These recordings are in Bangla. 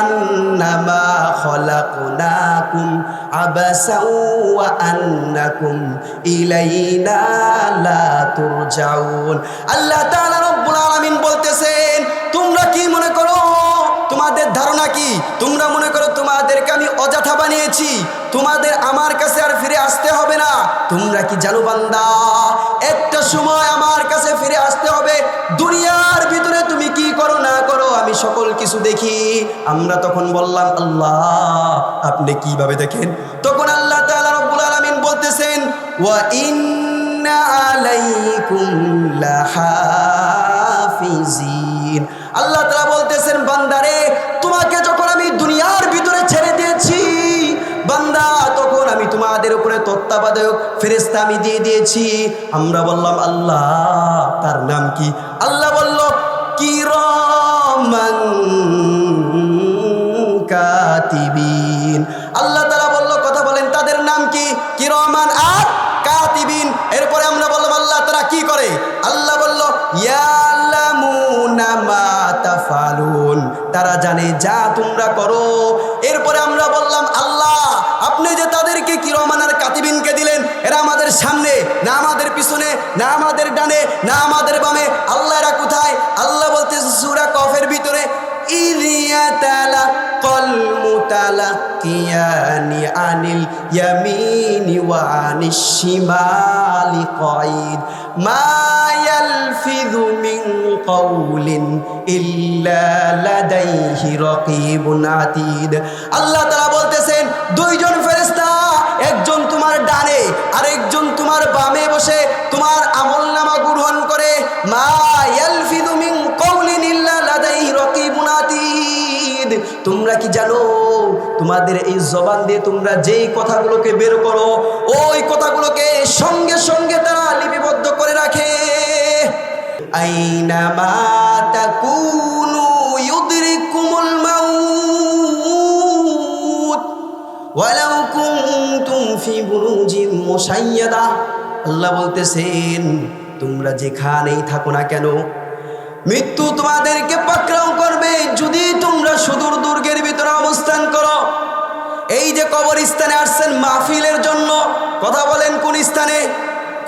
আন্নামা ওয়া আন্নাকুম ইলাইনা লা তুরজাউন। আল্লাহ তাআলা আলামিন বলতেছেন, তোমরা কি মনে করো? তোমাদের ধারণা কি? তোমরা মনে করো তোমাদেরকে আমি অযথা বানিয়েছি। তোমাদের আমার কাছে আর ফিরে আসতে হবে না। তোমরা কি জানো বান্দা? একটা সময় আমার কাছে ফিরে আসতে হবে। দুনিয়ার ভিতরে সকল কিছু দেখি, আমরা তখন বললাম, আল্লাহ, আপনি কীভাবে দেখেন? তখন আল্লাহ তাআলা রব্বুল আলামিন বলতেছেন, ওয়া ইন্না আলাইকুম লাহাফিজিন। আল্লাহ তাআলা বলতেছেন, বান্দারে, তোমাকে যখন আমি দুনিয়ার ভিতরে ছেড়ে দিয়েছি, বান্দা, তখন আমি তোমাদের উপরে তত্ত্বাবধায়ক ফেরেস্তা আমি দিয়ে দিয়েছি। আমরা বললাম, আল্লাহ, তার নাম কি? আল্লাহ বলল কিরমান কাতিবিন। আল্লাহ তারা বলল, কথা বলেন, তাদের নাম কি? কিরমান আর কাতিবিন। এরপরে আমরা বললাম, আল্লাহ তারা কি করে? আল্লাহ বলল মা তারা জানে যা তোমরা করো। এরপরে আমরা বললাম, আল্লাহ, আপনি যে তাদেরকে কিরমান আর কাতিবিনকে দিলেন, এরা আমাদের সামনে, না আমাদের পিছনে, না আমাদের ডানে, না আমাদের বামে إذ يتلقى المتلقيان عن اليمين وعن الشمال قعيد ما يلفظ من قول إلا لديه رقيب عتيد আল্লাহ তারা বলতেছেন দুইজন তোমরা কি জানো? তোমাদের এই জবান দিয়ে তোমরা যেই কথাগুলোকে বের করো, ওই কথাগুলোকে সঙ্গে সঙ্গে তারা লিপিবদ্ধ করে রাখে। কুনতুম ফি আল্লাহ বলতেছেন, তোমরা যেখানেই থাকো না কেন মৃত্যু তোমাদেরকে পাকড়াও করবে। যদি তোমরা সুদূর দুর্গের ভিতরে অবস্থান করো, এই যে কবরস্থানে আসছেন মাহফিলের জন্য, কথা বলেন কোন স্থানে?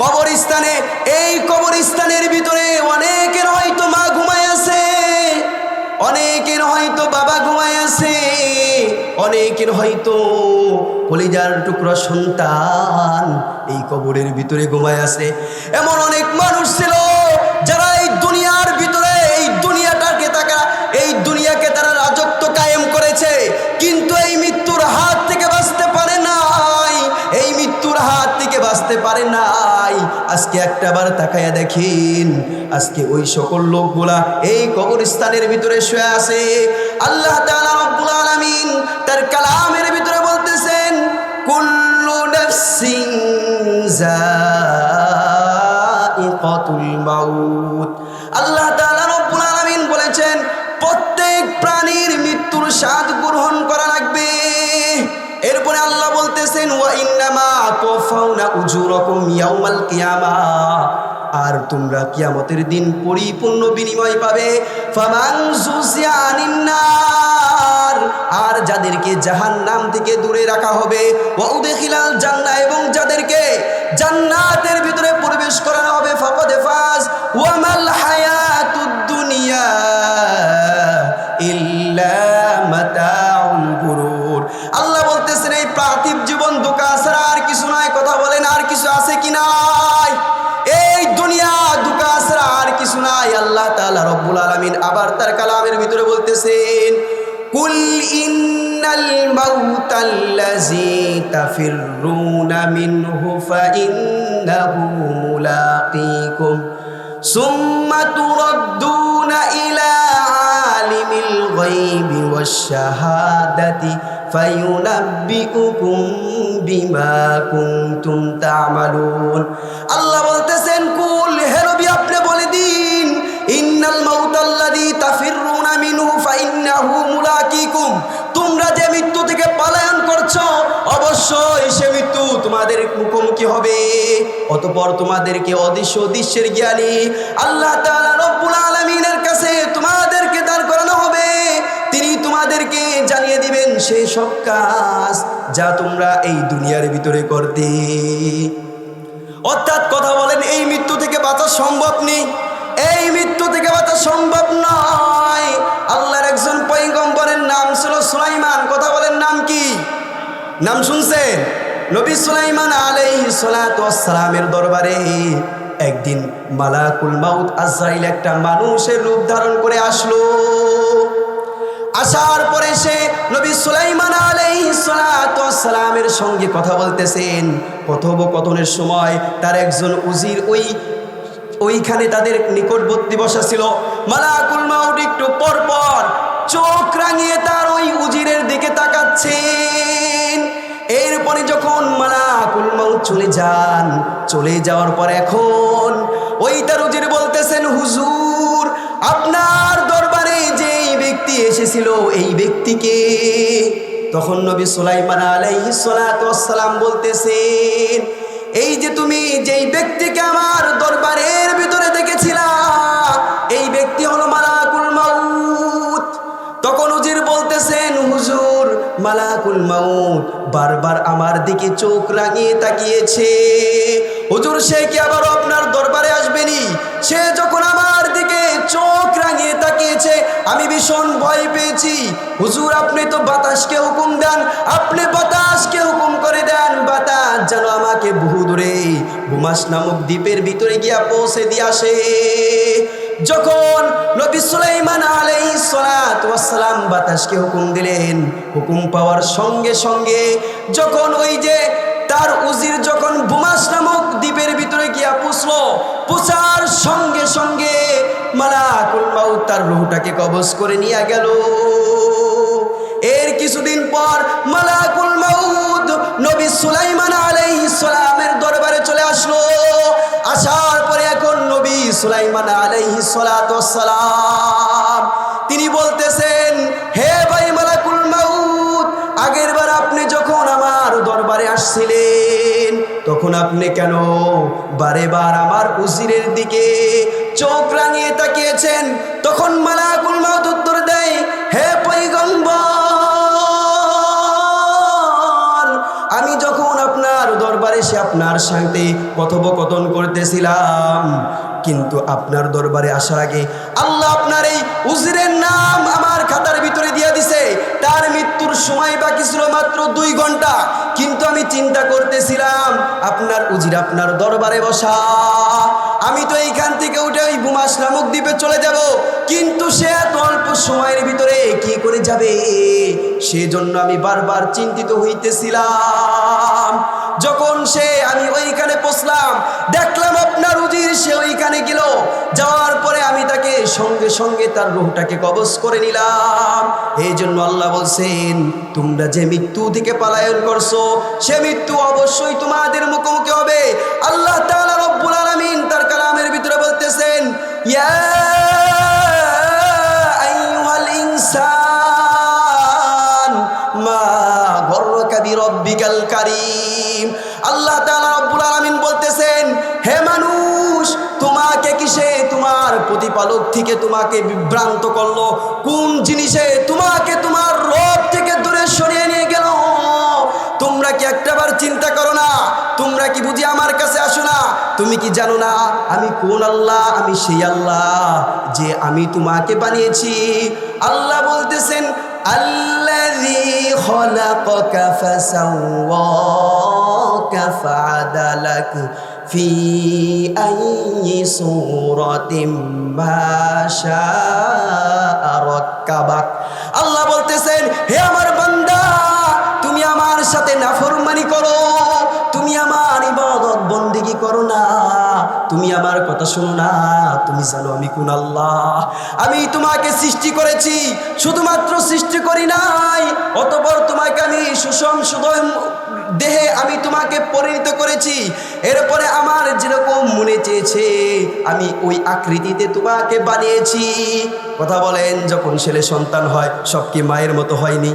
কবরস্থানে, এই কবরস্থানের ভিতরে অনেকের হয়তো মা ঘুমায় আছে, অনেকের হয়তো বাবা ঘুমায় আছে, অনেকের হয়তো কলিজার টুকরো সন্তান এই কবরের ভিতরে ঘুমায় আছে। এমন অনেক মানুষ আজকে একটাবার তাকায়া দেখিন, আজকে ওই সকল লোকগুলা এই কবরস্থানের ভিতরে শুয়ে আছে। আল্লাহ তাআলা রব্বুল আলামিন তার কালামের ভিতরে বলতেছেন, কুল্লু নাফসিন যায়িকাতুল মাউত। আল্লাহ আর তোমরা কিয়ামতের দিন পরিপূর্ণ বিনিময় পাবে। আর যাদেরকে জাহান্নাম থেকে দূরে রাখা হবে, ওয়া উদখিলাল জান্নাহ, এবং যাদেরকে জান্নাতের ভিতরে প্রবেশ করানো হবে, ফাকাদ ফাজ ওয়া মাল হায়াতুদ দুনিয়া ইল্লা মাউতাল্লাযী তাফিররুনা মিনহু ফাইন্নাহু মুলাকীকুম সুম্মা তুরাদ্দুনা ইলা আলিমিল গায়বি ওয়াশ-শাহাদাতি ফায়ুনাব্বিউকুম বিমা কুনতুম তা'মালুন অবশ্যই সে মৃত্যু তোমাদের মুখোমুখি হবে। অতপর তোমাদেরকে অদৃশ্য দৃশ্যের জ্ঞানী আল্লাহ রব্বুল আলামিনের কাছে তোমাদেরকে দাঁড় করানো হবে। তিনি তোমাদেরকে জানিয়ে দিবেন সে সব কাজ যা তোমরা এই দুনিয়ার ভিতরে করতে। অর্থাৎ কথা বলেন, এই মৃত্যু থেকে বাঁচা সম্ভব নেই। এই মৃত্যু থেকে বাঁচা সম্ভব নয়। আল্লাহর একজন পৈগম্বরের নাম ছিল সুলাইমান। কথা বলেন, নাম কি? নাম শুনছেন? নবী সুলাইমান আলাইহি সালামের দরবারে একদিন মালাকুল মাউত আজরাইল একটা মানুষের রূপ ধারণ করে আসলো। আসার পরে সে নবী সুলাইমান আলাইহিসসালামের সঙ্গে কথা বলতেছেন। কথোপকথনের সময় তার একজন উজির ওই, ওইখানে তাদের নিকটবর্তী বসা ছিল। মালাকুল মাউট একটু পর পর চোখ রাঙিয়ে তার ওই উজিরের দিকে তাকাচ্ছেন। এরপরে যখন মালাকুল মাউত চলে যান, চলে যাওয়ার পর এখন ওই তার উজির বলতেছেন, হুজুর, আপনার দরবারে যেই ব্যক্তি এসেছিল, এই ব্যক্তিকে? তখন নবী সুলাইমান আলাইহিস সালাতু বলতেছেন, এই যে তুমি যেই ব্যক্তিকে আমার দরবারের ভিতরে দেখেছিলা, এই ব্যক্তি মালাকুল মাউত বারবার আমার দিকে চোখ রাঙিয়ে তাকিয়েছে। হুজুর, সে কি আবার আপনার দরবারে আসবেনি? সে যখন আমার দিকে চোখ রাঙিয়ে তাকিয়েছে, আমি ভীষণ ভয় পেয়েছি। হুজুর, আপনি তো বাতাসকে হুকুম দেন। আপনি বাতাসকে হুকুম করে দেন, বাতাস যেন আমাকে বহু দূরে বুমাস নামক দ্বীপের ভিতরে গিয়া পৌঁছে দিয়ে আসে। যখন নবী সুলাইমান সালাতু ওয়াসসালাম বাতাসকে হুকুম দিলেন, হুকুম পাওয়ার সঙ্গে সঙ্গে যখন ওই যে তার উজির যখন বুমাস নামক দ্বীপের ভিতরে গিয়া পুষলো, পুষার সঙ্গে সঙ্গে মালাকুল মাউত তার রুহটাকে কবজ করে নিয়ে গেল। এর কিছুদিন পর মালাকুল মাউত নবী সুলাইমান সুলাইমান আলাইহিস সালাতু ওয়াসসালাম, তিনি বলতেছেন, হে ভাই মালাকুল মাউত, আগের বার আপনি যখন আমার দরবারে আসছিলেন, তখন আপনি কেন বারে বার আমার উজিরের দিকে চোখ রাঙিয়ে তাকিয়েছেন? তখন মালাকুল মাউত উত্তর দেয়, হে পৈগম্বর আমি যখন আপনার দরবারে সে আপনার সাথে কথোপকথন করতেছিলাম কিন্তু আপনার দরবারে আসার আগে আল্লাহ আপনার এই উজিরের নাম আমার খাতার ভিতরে দিয়ে দিছে। তার মৃত্যুর সময় বাকি ছিল মাত্র দুই ঘণ্টা। কিন্তু আমি চিন্তা করতেছিলাম, আপনার উজির আপনার দরবারে বসা। আমি তো এইখান থেকে উঠে ওই বুমাস নামক দ্বীপে চলে যাব। কিন্তু সে এত অল্প সময়ের ভিতরে কি করে যাবে? সেজন্য আমি বারবার চিন্তিত হইতেছিলাম। সঙ্গে সঙ্গে তার রুহটাকে কবজ করে নিলাম। এই জন্য আল্লাহ বলছেন, তোমরা যে মৃত্যু থেকে পালায়ন করছ, সে মৃত্যু অবশ্যই তোমাদের মুখোমুখি হবে। আল্লাহ রব্বুল আলামিন তার কালামের ভিতরে বলতেছেন ইনসান মা গর্রকা বিরব্বিকাল কারীম। আল্লাহ তাআলা প্রতিপালক থেকে তোমাকে বিভ্রান্ত করল। কোন জিনিসে তোমাকে তোমার রব থেকে দূরে সরিয়ে নিয়ে গেল? তোমরা কি একটাবার চিন্তা করো না? তোমরা কি বুঝি আমার কাছে আসো না? তুমি কি জানো না আমি কোন আল্লাহ? আমি সেই আল্লাহ যে আমি তোমাকে বানিয়েছি। আল্লাহ বলতেছেন ফাআদালাক ফি আইয়ি সূরাতিন মা শাআ রাক্কাবাক আল্লাহ বলতেছেন, হে আমার বান্দা, তুমি আমার সাথে নাফরমানি করো, তুমি আমার ইবাদত বন্দিগি করো না। তুমি আমার কথা শোনো না, তুমি জানো আমি কোন আল্লাহ। আমি তোমাকে সৃষ্টি করেছি, শুধুমাত্র সৃষ্টি করি নাই, অতপর তোমাকে আমি সুষম সুদম দেহে আমি তোমাকে পরিণত করেছি। এরপরে আমার যেরকম মনে চেয়েছে, আমি ওই আকৃতিতে তোমাকে বানিয়েছি। কথা বলেন, যখন ছেলে সন্তান হয়, সব কি মায়ের মতো হয়নি?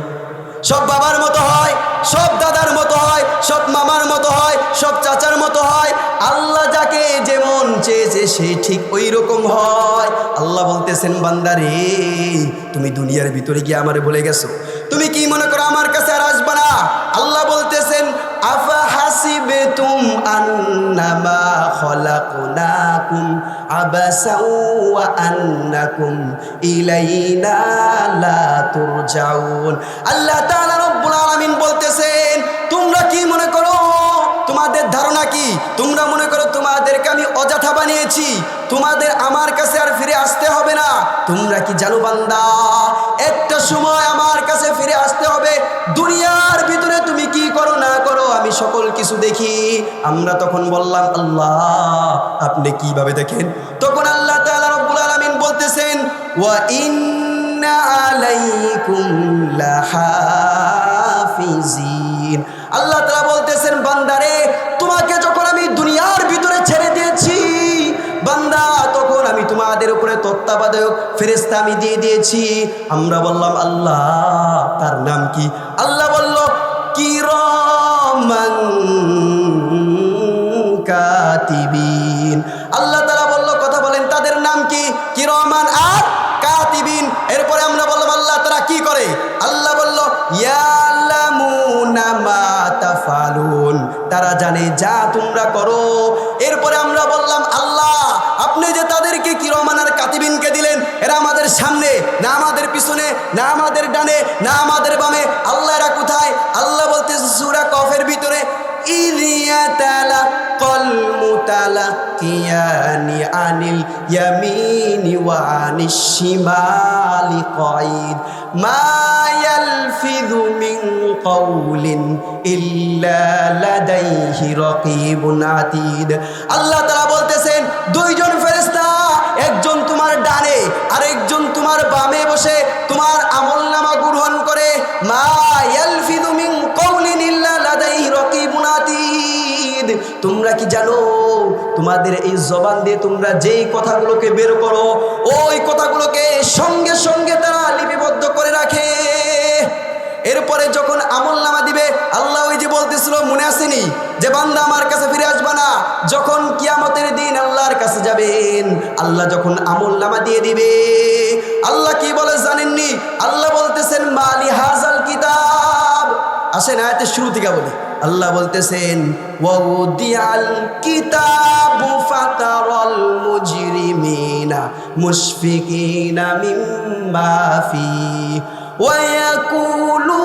সব বাবার মতো হয়, সব দাদার মতো হয়, সব মামার মতো হয়, সব চাচার মতো হয়। আল্লাহ যাকে যেমন চেয়েছে সে ঠিক ওই রকম হয়। আল্লাহ বলতেছেন বান্দারে তুমি দুনিয়ার ভিতরে গিয়ে আমার বলে গেছো। তুমি কি মনে করো আমার কাছে আর আসবা না? আল্লাহ বলতেছেন আন্নামা খলাকুনাকুম ওয়া আন্নাকুম ইলাইনা লা তুরজাউন। আল্লাহ তাআলা আলামিন বলতেছেন, তোমরা কি মনে করো? তোমাদের ধারণা কি? তোমরা মনে করো তোমাদেরকে আমি অযথা বানিয়েছি। তোমাদের আমার কাছে আর ফিরে আসতে হবে না। তোমরা কি জানো বান্দা একটা সময় আমার কাছে ফিরে আসতে হবে। দুনিয়ার সকল কিছু দেখি। আমরা তখন বললাম, আল্লাহ, আপনি কীভাবে দেখেন? তখন আল্লাহ তাআলা রব্বুল আলামিন বলতেছেন, ওয়া ইন্না আলাইকুম লাহাফিজিন। আল্লাহ তাআলা বলতেছেন, বান্দারে, তোমাকে যখন আমি দুনিয়ার ভিতরে ছেড়ে দিয়েছি, বান্দা, তখন আমি তোমাদের উপরে তত্ত্বাবধায়ক ফেরেস্তা আমি দিয়ে দিয়েছি। আমরা বললাম, আল্লাহ, তার নাম কি? তারা জানে, যা তোমরা করো। এরপরে আমরা বললাম, আল্লাহ, আপনি যে তাদেরকে কি রহমান আর কাতিবিনকে দিলেন, এরা আমাদের সামনে, না আমাদের পিছনে, না আমাদের ডানে, না আমাদের বামে আল্লাহ এরা কোথায়? আল্লাহ বলতে সুরা কফের ভিতরে আনিল আল্লাহ তাআলা বলতেছেন, দুইজন ফেরেশতা, একজন তোমার ডানে, আরেকজন তোমার তোমার কি জানো, তোমাদের এই জবান দিয়ে তোমরা যেই কথাগুলোকে বের করো, ওই কথাগুলোকে সঙ্গে সঙ্গে তারা এরপরে যখন আমল নামা দিবে, আল্লাহ ওই যে বলতেছিল, মনে আসেনি যে বান্দা আমার কাছে ফিরে আসবে না? যখন কিয়ামতের দিন আল্লাহর কাছে যাবেন, আল্লাহ যখন আমল নামা দিয়ে দিবে, আল্লাহ কি বলে জানেননি? আল্লাহ বলতেছেন, মালি হাজাল কিতাব। আসেন আয়াতের শুরু থেকে বলি। আল্লাহ বলতেছেন, ওয়াউদিয়াল কিতাবু ফাতারাল মুজরিমিনা মুশফিকিনা মিম্মা ফি। ওয়ায়াকুলু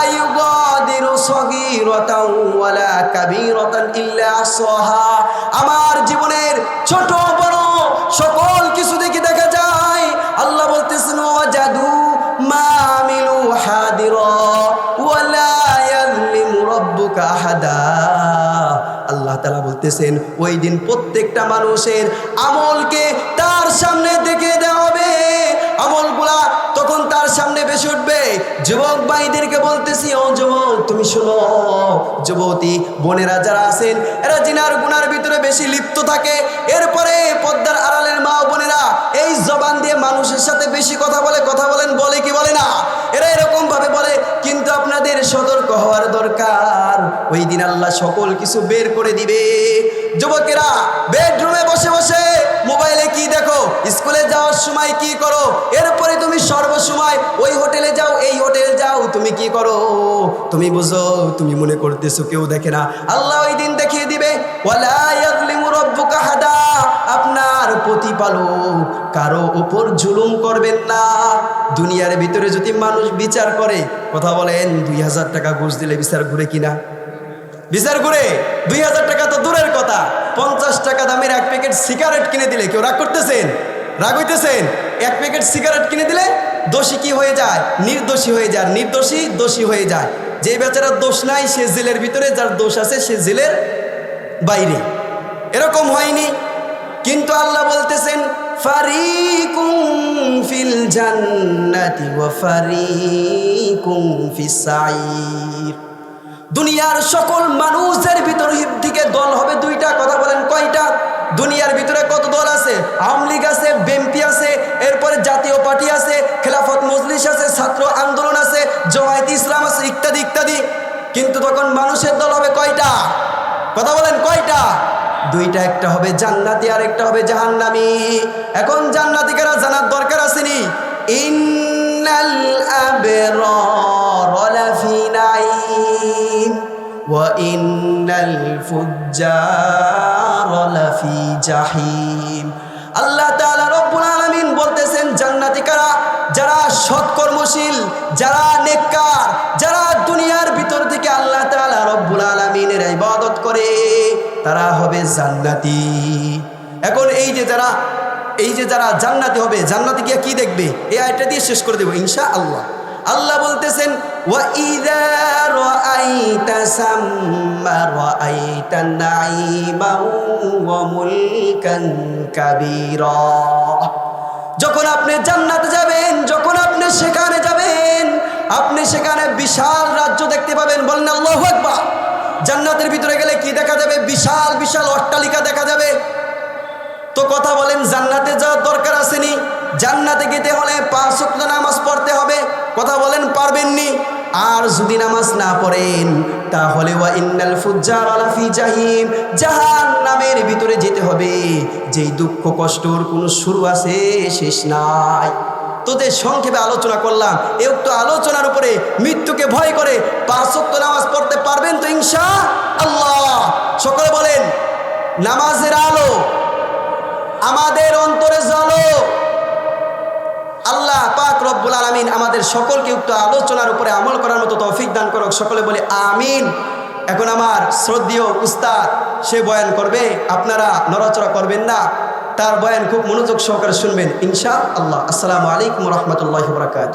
আমার জীবনের ছোট বড় সকল কিছু দেখি দেখা যায়। আল্লাহ বলতেছেন, ওয়াজাদু মা আমিলু হাদিরা আল্লাহ তালা বলতেছেন, ওই দিন প্রত্যেকটা মানুষের আমলকে তার সামনে দেখে দেওয়া হবে। আমলগুলা তার বেশি উঠবে। যুবক ভাইদেরকে বলতেছি, ও যুবক, তুমি শোনো, যুবতী, বোনেরা যারা আছেন, এরা জিনার গুনার ভিতরে বেশি লিপ্ত থাকে। এরপরে পদ্মার আড়ালের মা বোনেরা এই জবান দিয়ে মানুষের সাথে বেশি কথা বলে, কথা বলেন, বলে কি বলে না? এরা এরকম ভাবে বলে, কিন্তু আপনাদের সতর্ক হওয়ার দরকার। ওই দিন আল্লাহ সকল কিছু বের করে দিবে। যুবকেরা, বেডরুমে বসে বসে মোবাইলে কি দেখো? স্কুলে যাওয়ার সময় কি করো? করো। তুমি বুঝো, তুমি মনে করতেছো কেউ দেখে না। আল্লাহ ওই দিন দেখিয়ে দিবে আপনার প্রতিপালক কারও উপর জুলুম করবেন না। দুনিয়ার ভিতরে যদি মানুষ বিচার করে, কথা বলেন, দুই হাজার টাকা ঘুষ দিলে বিচার ঘুরে কিনা? বিচার ঘুরে? দুই হাজার টাকা তো দূরের কথা। পঞ্চাশ টাকা দামের এক প্যাকেট সিগারেট কিনে দিলে কেউ রাগ করতেছেন? রাগ হইতেছেন? এক প্যাকেট সিগারেট কিনে দিলে দোষী কি হয়ে যায়? নির্দোষী হয়ে যায়। নির্দোষী দোষী হয়ে যায়। যে বেচারার দোষ নাই, সে জেলের ভিতরে, যার দোষ আছে, সে জেলের বাইরে। এরকম হয়নি। কিন্তু আল্লাহ বলতেছেন ফিল দুনিয়ার সকল মানুষের ভিতর দিকে দল হবে দুইটা। কথা বলেন কয়টা? দুনিয়ার ভিতরে কত দল আছে? আওয়ামী লীগ আছে জমায়েত ইসলাম আছে, ইত্যাদি ইত্যাদি। কিন্তু তখন মানুষের দল হবে কয়টা? কথা বলেন, কয়টা? দুইটা, একটা হবে জান্নাতি, আর একটা হবে জাহান্নামি। এখন জান্নাতিকেরা জানার দরকার আসেনি? ইন্নাল আবরার লাফি নাঈম, ওয়া ইন্নাল ফুজ্জার লাফি জাহিম। যারা নেককার যারা দুনিয়ার ভিতর থেকে আল্লাহ তাআলা রব্বুল আলামিনের ইবাদত করে তারা হবে জান্নাতি এখন এই যে যারা এই যে যারা জান্নাতি হবে জান্নাতি গিয়ে কি দেখবে এই আয়টা দিয়ে শেষ করে দেবো ইনশা আল্লাহ আল্লাহ বলতেছেন وَإِذَا رَأَيْتَ ثَمَّ رَأَيْتَ نَعِيمًا وَمُلْكًا كَبِيرًا যখন আপনি জান্নাতে যাবেন যখন আপনি সেখানে যাবেন আপনি সেখানে বিশাল রাজ্য দেখতে পাবেন। বলেন আল্লাহু আকবার। জান্নাতের ভিতরে গেলে কি দেখা যাবে? বিশাল বিশাল অট্টালিকা দেখা যাবে। তো কথা বলেন, জান্নাতে যাওয়ার দরকার আসেনি। জান্নাতে যেতে হলে পাঁচ ওয়াক্ত নামাজ পড়তে হবে। কথা বলেন পারবেননি আর যদি নামাজ না পড়েন, তাহলে ওয়া ইন্নাল ফুজ্জার আলাফি জাহিম। জাহান্নামের ভিতরে যেতে হবে। যেই দুঃখ, কষ্টর কোনো শুরু আছে, শেষ নাই। তোদের সংক্ষেপে আলোচনা করলাম। উক্ত আলোচনার উপরে মৃত্যুকে ভয় করে পাঁচ ওয়াক্ত নামাজ পড়তে পারবেন তো ইনশা আল্লাহ। সকলে বলেন, নামাজের আলো আমাদের অন্তরে জ্বলো। আল্লাহ পাক রব্বুল আলমিন আমাদের সকলকে উক্ত আলোচনার উপরে আমল করার মতো তৌফিক দান করুক। সকলে বলে, আমিন। এখন আমার শ্রদ্ধীয় উস্তাদ, সে বয়ান করবে, আপনারা নড়াচড়া করবেন না। তার বয়ান খুব মনোযোগ সহকারে শুনবেন। ইনশা আল্লাহ আসসালামু আলাইকুম রহমতুল্লাহ বরাকাত